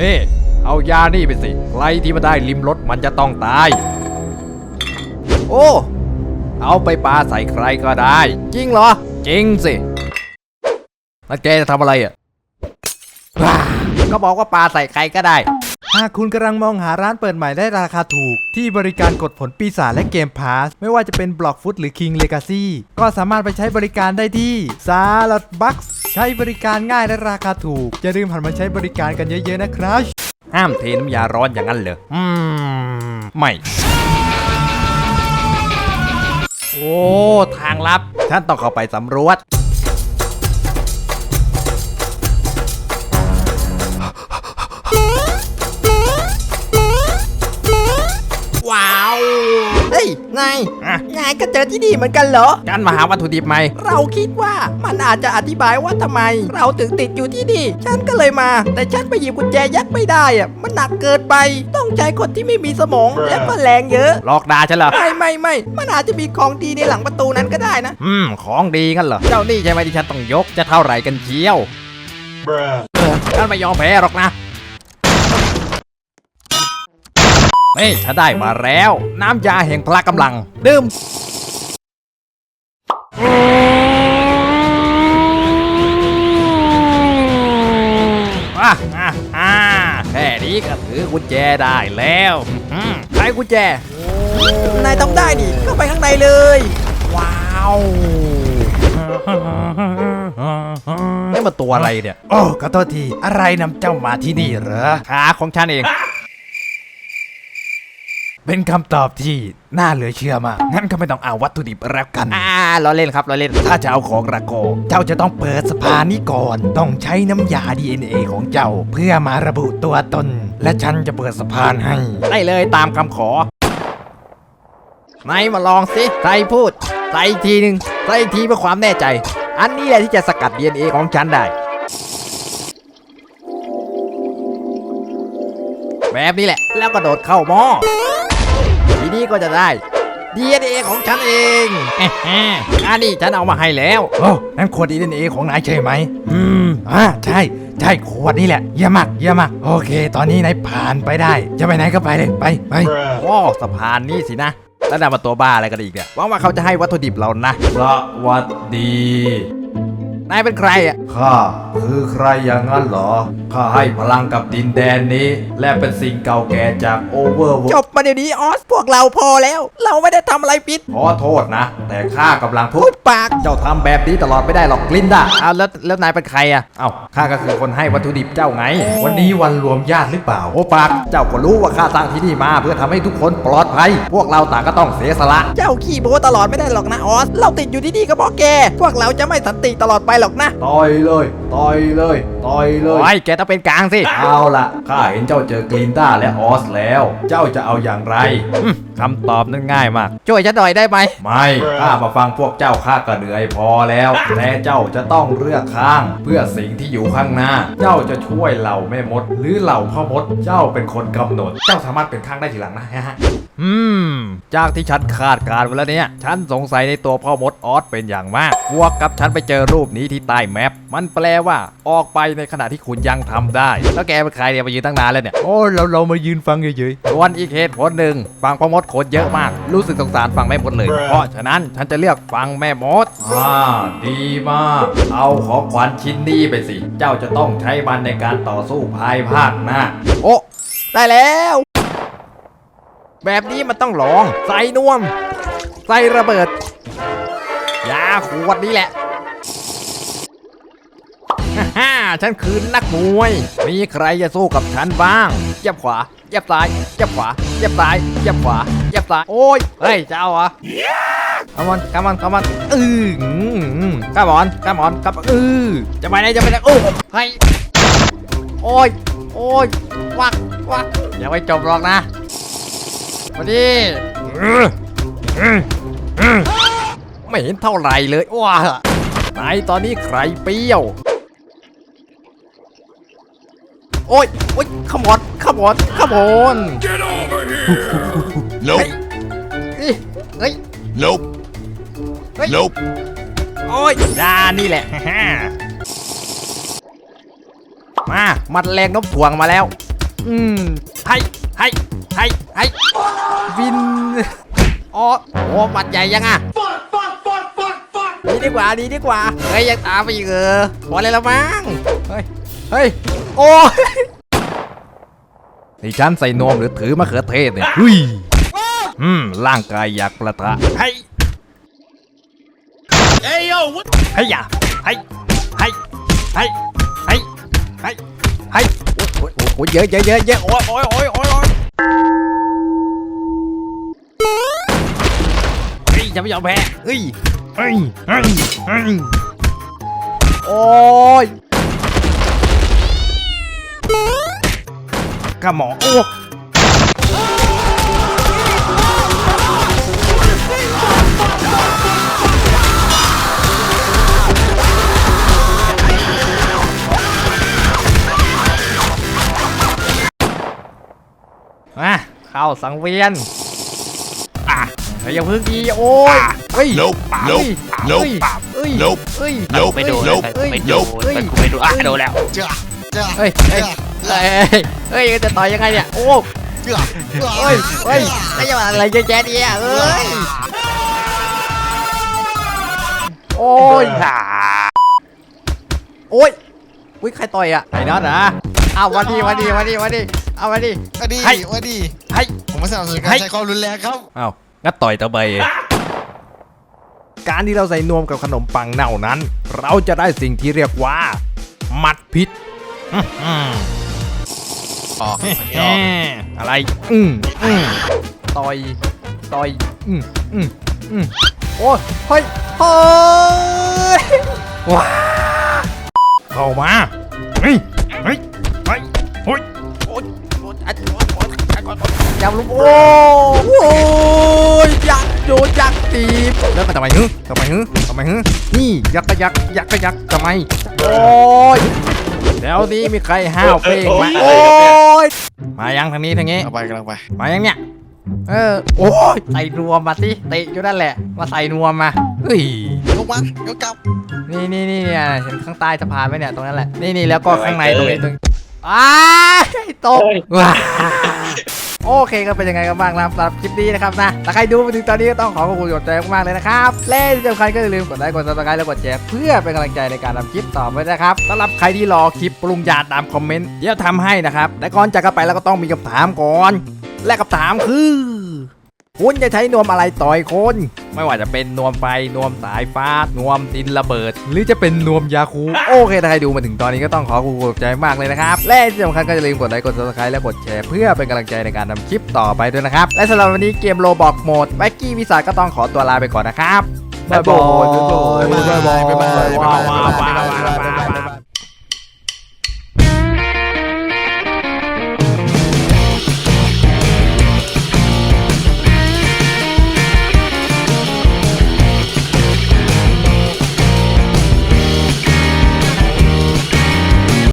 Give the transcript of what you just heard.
นี่ เอายานี่ไปสิ ใครที่มาได้ลิมรสมันจะต้องตาย โอ้ เอาไปปาใส่ใครก็ได้ จริงเหรอ จริงสิ แล้วแกจะทำอะไรอะก็บอกว่าปาใส่ใครก็ได้ หากคุณกำลังมองหาร้านเปิดใหม่ได้ราคาถูก ที่บริการกดผลปีศาจและเกมพาส ไม่ว่าจะเป็นบล็อกฟุตหรือ King Legacy ก็สามารถไปใช้บริการได้ที่ซาล a ดบัคใช้บริการง่ายและราคาถูก อย่าลืมหันมาใช้บริการกันเยอะๆนะครับห้ามเทน้ำยาร้อนอย่างนั้นเหรออืมไม่ โอ้ ทางลับ ฉันต้องเข้าไปสำรวจ นายอะ นายก็เจอที่นี่เหมือนกันเหรอกันมาหาวัตถุดิบไหมเราคิดว่ามันอาจจะอธิบายว่าทำไม เราถึงติดอยู่ที่นี่ ฉันก็เลยมา แต่ฉันไปหยิบกุญแจยัดไม่ได้อะมันหนักเกินไป ต้องใช้คนที่ไม่มีสมอง และก็แรงเยอะหลอกด่าฉันเหรอ ไม่ไม่ไม่มันอาจจะมีของดีในหลังประตูนั้นก็ได้นะ อืม ของดีกันเหรอ เจ้านี่ใช่ไหมที่ฉันต้องยก จะเท่าไหร่กันเชียวเออฉันไม่ยอมแพ้หรอกนะ นี่ฉันได้มาแล้ว น้ำยาแห่งพละกำลัง ดื่มอะอะอะแค่นี้ก็ถือกุญแจได้แล้วอืมใช้กุญแจ นายต้องได้ดิเข้าไปข้างในเลย ว้าวนี่มันตัวอะไรเนี่ย โอ้ขอโทษที อะไรนำเจ้ามาที่นี่เหรอขาของฉันเอง เป็นคำตอบที่น่าเหลือเชื่อมาก งั้นก็ไม่ต้องเอาวัตถุดิบแล้วกัน อ่าเราเล่นครับเราเล่น ถ้าจะเอาของระโก เจ้าจะต้องเปิดสะพานนี้ก่อน ต้องใช้น้ำยา DNA ของเจ้า เพื่อมาระบุตัวตน และฉันจะเปิดสะพานให้ ได้เลยตามคำขอ ไหนมาลองสิใส่พูด ใส่อีกทีหนึ่งใส่อีกทีเพื่อความแน่ใจ อันนี้แหละที่จะสกัด DNA ของฉันได้ แบบนี้แหละ แล้วก็โดดเข้าหม้อที นี้ก็จะได้ DNA ของฉันเองแอะแฮะอันนี้ฉันเอามาให้แล้ว โอ้ นั่นขวด DNA ของนายใช่ไหม อืม อ่า ใช่ ใช่ขวดนี่แหละ เยี่ยมมาก เยี่ยมมาก โอเค ตอนนี้นายผ่านไปได้ จะไปไหนก็ไปเลย ไป ไป โอ้สะพานนี่สินะแล้วนำมาตัวบ้าอะไรกันอีกเนี่ย หวังว่าเขาจะให้วัตถุดิบเรานะ สวัสดี นายเป็นใครอะข้า คือใครอย่างนั้นเหรอ ข้าให้พลังกับดินแดนนี้ และเป็นสิ่งเก่าแก่จากโอเวอร์จบมาเดี๋ยวนี้ออสพวกเราพอแล้ว เราไม่ได้ทำอะไรผิดขอโทษนะ แต่ข้ากำลังพูพูดดปาก เจ้าทำแบบนี้ตลอดไม่ได้หรอกกลินด้าเอาแล้วแล้วนายเป็นใครอะ เอาข้าก็คือคนให้วัตถุดิบเจ้าไง วันนี้วันรวมญาติหรือเปล่า โอปากเจ้าก็รู้ว่าข้าสร้างที่นี่มา เพื่อทำให้ทุกคนปลอดภัย พวกเราต่างก็ต้องเสียสละ เจ้าขี้โม้ตลอดไม่ได้หรอกนะออส เราติดอยู่ที่นี่ก็เพราะแก พวกเราจะไม่สันติตลอดไปหรอกนะ ต่อยเลย ต่อยเลยต่อยเลย โอ้ยแกต้องเป็นกลางสิเอาล่ะข้าเห็นเจ้าเจอกลินด้าและออสแล้ว เจ้าจะเอาอย่างไร อืมคำตอบนั้นง่ายมาก ช่วยฉันหน่อยได้ไหม ไม่ข้ามาฟังพวกเจ้าข้าก็เหนื่อยพอแล้ว แต่เจ้าจะต้องเลือกข้าง เพื่อสิ่งที่อยู่ข้างหน้า เจ้าจะช่วยเหล่าแม่มด หรือเหล่าพ่อมด เจ้าเป็นคนกำหนด เจ้าสามารถเป็นข้างได้ทีหลังนะฮะ อืม จากที่ฉันคาดการณ์ไว้แล้วเนี่ย ฉันสงสัยในตัวพ่อมดออสเป็นอย่างมากบวกกับฉันไปเจอรูปนี้ที่ใต้แมป มันแปลว่า ออกไปในขณะที่คุณยังทำได้ แล้วแกเป็นใครเนี่ยมายืนตั้งนานแล้วเนี่ย โอ้เราเรามายืนฟังเฉยส่วนอีกเหตุผลหนึ่งฟังพ่อมดคนเยอะมาก รู้สึกสงสารฟังแม่มดเลย เพราะฉะนั้นฉันจะเลือกฟังแม่มดอ่าดีมาก เอาของขวัญชิ้นนี้ไปสิ เจ้าจะต้องใช้มันในการต่อสู้ภายภาคหน้า โอ้ได้แล้ว แบบนี้มันต้องลอง ใส่นวม ใส่ระเบิดยาขวดนี้แหละ ฮ่าฉันคือนักมวย มีใครจะสู้กับฉันบ้างเยับขวาเยับซ้ายเยับขวาเยับซ้ายเยับขวาเยับซ้าย โอ้ย เฮ้ย จะเอาเหรอ come on come on come on อือข้ามอนข้ามอนครับอือจะไปไหนจะไปไหนโอ้เฮ้โอ้ย โอ้ย วัก วัก อย่าไปจบหรอกนะมาดิไม่เห็นเท่าไหร่เลยว้าไหนตอนนี้ใครเปรี้ยว โอ้ยโอ้ยขมอดขมอดขมอน Nope. เฮ้ยเฮ้ย Nope. Hey. Nope. โอ้ยดานี่แหละ มามัดแรงโน้มถ่วงมาแล้ว อืมให้ให้ให้ให้วินอ๋อโอ้หมัดใหญ่ยังอะหนีดีกว่าหนีดีกว่า เฮ้ย ยังตามไปอีกเออพอเลยละมั้งเฮ้ย เฮ้ย โอ้ย นี่ฉันใส่นวมหรือถือมะเขือเทศเนี่ยหุ้ยอืมร่างกายอยากประทะให้เฮ้ยโย่ให้ยาให้ให้ให้ให้ให้ให้โอ้ยโอ้ยโอ้ยเยอะเยอะเยอะเยอะโอ้ยโอ้ยโอ้ยโอ้ยโอ้ยเฮ้ยจะไม่ยอมแพ้เฮ้ยเฮ้ยเฮ้ยเฮ้ยโอ้ย กระหมอโอ้มาเข้าสังเวียนอะเฮ้ยอย่าพึ่งดีโอ้ยเฮ้ย Nope, เฮ้ย nope, เฮ้ย nope, เฮ้ย nope, เฮ้ย nope, ไม่โดน nope, ไม่โดน nope. ไม่ไม่โดนอะโดนแล้วจ้าจ้าเฮ้ยเฮ้ย เฮ้ยเฮ้ยจะต่อยยังไงเนี่ย โอ้จ้าเฮ้ยเฮ้ยไม่ใช่อะไรเยอะแยะเนี่ยเอ้ย โอ้ยโอ้ยอุ้ยใครต่อยอะไอ้น็อตเหรอเอาวันดีวันดีวันดีวันดีเอาวันดีมาดีให้มาดีให้ผมไม่สนับสนุนการให้ใช้ความรุนแรงครับเอ้างัดต่อยตะใบการที่เราใส่นวมกับขนมปังเน่านั้น เราจะได้สิ่งที่เรียกว่า มัดพิษ อื้อหืออ๋อแหมอะไร อืมอืมต่อย ต่อย อืมอืมอืมโอ้ยเฮ้ยเฮ้ยว้าเข้ามาเฮ้ยเฮ้ยเฮ้ยเฮ้ยโอ้ยโอ้ยอัดโอ้ยโอ้ยอัดโอ้ยโอ้ยอย่าลุกโอ้โอ้ยยักษ์โดนยักษ์ตีบแล้วมันทำไมฮึทำไมฮึทำไมฮึนี่ยักษ์กะยักษ์ยักษ์กะยักษ์ทำไมโอ้ย แล้วนี้มีใครห้าวเป้งไหมโอ้ยมายังทางนี้ทางนี้ เอาไปกำลังไป มายังเนี่ย เออ โอ้ยใส่นวมมาสิเตะอยู่นั่นแหละ มาใส่นวมมาเฮ้ยยกมันยกกลับ นี่นี่นี่เนี่ยเห็นข้างใต้สะพานไหมเนี่ยตรงนั้นแหละ นี่นี่แล้วก็ข้างในตรงนี้ตรงอ้ายตกว้า โอเคก็เป็นยังไงกันบ้างนะครับสำหรับคลิปนี้นะครับนะถ้าใครดูมาถึงตอนนี้ก็ต้องขอขอบคุณกดใจมากๆเลยนะครับและที่สำคัญก็อย่าลืมกดไลค์กดซับสไครต์และกดแชร์เพื่อเป็นกำลังใจในการทำคลิปต่อไปนะครับสำหรับใครที่รอคลิปปรุงยาตามคอมเมนต์เดี๋ยวทำให้นะครับแต่ก่อนจากกันไปเราก็ต้องมีคำถามก่อน และคำถามคือคุณจะใช้นวมอะไรต่อยคน ไม่ว่าจะเป็นนวมไฟนวมสายฟ้านวมดินระเบิด หรือจะเป็นนวมยาคูโอเคถ้าใครดูมาถึงตอนนี้ก็ต้องขอขอบคุณใจมากเลยนะครับ และที่สำคัญก็อย่าลืมกดไลค์กด subscribe และกดแชร์เพื่อเป็นกำลังใจในการทำคลิปต่อไปด้วยนะครับ และสำหรับวันนี้เกมโลบอกโหมดแบ็กกี้วิสาก็ต้องขอตัวลาไปก่อนนะครับบ๊ายบายบ๊ายบายบ๊ายบายบ๊ายบาย